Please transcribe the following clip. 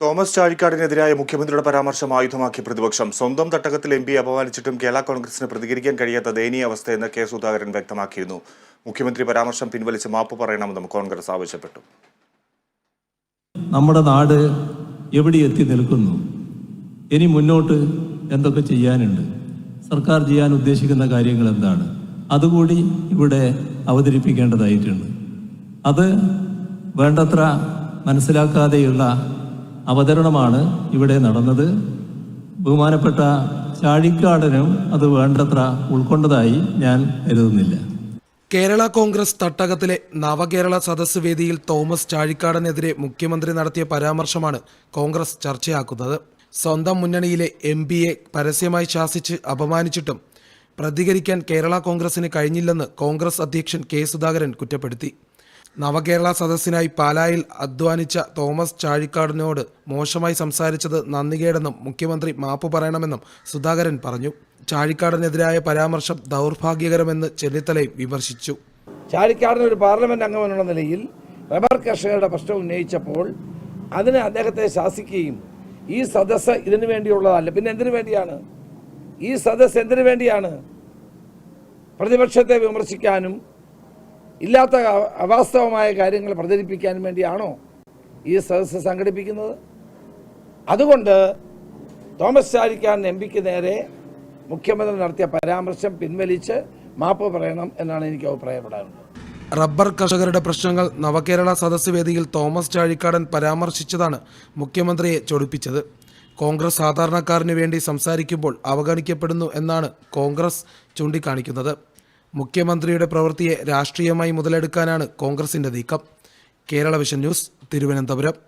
Thomas ചാഴിക്കാടിനെതിരായ മുഖ്യമന്ത്രിയുടെ പരാമർശം ആയുധമാക്കി പ്രതിപക്ഷം. സ്വന്തം തട്ടകത്തിൽ എം പി അപമാനിച്ചിട്ടും കേരള കോൺഗ്രസിന് പ്രതികരിക്കാൻ കഴിയാത്ത ദയനീയ അവസ്ഥയെന്ന് കെ സുധാകരൻ വ്യക്തമാക്കിയിരുന്നു. മുഖ്യമന്ത്രി പരാമർശം പിൻവലിച്ച് മാപ്പ് പറയണമെന്നും കോൺഗ്രസ് ആവശ്യപ്പെട്ടു. നമ്മുടെ നാട് എവിടെ എത്തി നിൽക്കുന്നു? ഇനി മുന്നോട്ട് എന്തൊക്കെ ചെയ്യാനുണ്ട്? സർക്കാർ ചെയ്യാൻ ഉദ്ദേശിക്കുന്ന കാര്യങ്ങൾ എന്താണ്? അതുകൂടി ഇവിടെ അവതരിപ്പിക്കേണ്ടതായിട്ടുണ്ട്. അത് വേണ്ടത്ര മനസ്സിലാക്കാതെയുള്ള അവതരണമാണ് ഇവിടെ നടന്നത്. ബഹുമാനപ്പെട്ട ചാഴിക്കാടനും അത് വേണ്ടത്ര ഉൾക്കൊണ്ടതായി ഞാൻ കരുതുന്നില്ല. കേരള കോൺഗ്രസ് തട്ടകത്തിലെ നവകേരള സദസ് വേദിയിൽ തോമസ് ചാഴിക്കാടനെതിരെ മുഖ്യമന്ത്രി നടത്തിയ പരാമർശമാണ് കോൺഗ്രസ് ചർച്ചയാക്കുന്നത്. സ്വന്തം മുന്നണിയിലെ എം പരസ്യമായി ശാസിച്ച് അപമാനിച്ചിട്ടും പ്രതികരിക്കാൻ കേരള കോൺഗ്രസിന് കഴിഞ്ഞില്ലെന്ന് കോൺഗ്രസ് അധ്യക്ഷൻ കെ സുധാകരൻ കുറ്റപ്പെടുത്തി. നവകേരള സദസ്സിനായി പാലായിൽ അധ്വാനിച്ച തോമസ് ചാഴിക്കാടിനോട് മോശമായി സംസാരിച്ചത് നന്ദികേടെന്നും മുഖ്യമന്ത്രി മാപ്പ് പറയണമെന്നും സുധാകരൻ പറഞ്ഞു. ചാഴിക്കാടിനെതിരായ പരാമർശം ദൗർഭാഗ്യകരമെന്ന് ചെന്നിത്തലയും വിമർശിച്ചു. ചാഴിക്കാടിന് ഒരു പാർലമെന്റ് അംഗമെന്നുള്ള നിലയിൽ റബ്ബർ കർഷകരുടെ പ്രശ്നം ഉന്നയിച്ചപ്പോൾ അതിന് അദ്ദേഹത്തെ ശാസിക്കുകയും ഈ സദസ്സ് ഇതിനു വേണ്ടിയുള്ളതല്ല. പിന്നെ എന്തിനു വേണ്ടിയാണ്? ഈ സദസ്സ് എന്തിനു വേണ്ടിയാണ്? പ്രതിപക്ഷത്തെ വിമർശിക്കാനും ഇല്ലാത്ത അവാസ്തവമായ കാര്യങ്ങൾ പ്രചരിപ്പിക്കാൻ വേണ്ടിയാണോ ഈ സദസ്സ് സംഘടിപ്പിക്കുന്നത്? അതുകൊണ്ട് തോമസ് ചാരിക്കാൻ എം പിക്ക് നേരെ മുഖ്യമന്ത്രി നടത്തിയ പരാമർശം പിൻവലിച്ച് മാപ്പ് പറയണം എന്നാണ് എനിക്ക് അഭിപ്രായപ്പെടാറുള്ളത് റബ്ബർ കർഷകരുടെ പ്രശ്നങ്ങൾ നവകേരള സദസ് വേദിയിൽ തോമസ് ചാഴിക്കാടൻ പരാമർശിച്ചതാണ് മുഖ്യമന്ത്രിയെ ചൊടിപ്പിച്ചത്. കോൺഗ്രസ് സാധാരണക്കാരന് വേണ്ടി സംസാരിക്കുമ്പോൾ അവഗണിക്കപ്പെടുന്നു എന്നാണ് കോൺഗ്രസ് ചൂണ്ടിക്കാണിക്കുന്നത്. മുഖ്യമന്ത്രിയുടെ പ്രവൃത്തിയെ രാഷ്ട്രീയമായി മുതലെടുക്കാനാണ് കോൺഗ്രസിന്റെ നീക്കം. Kerala vision news Thiruvananthapuram.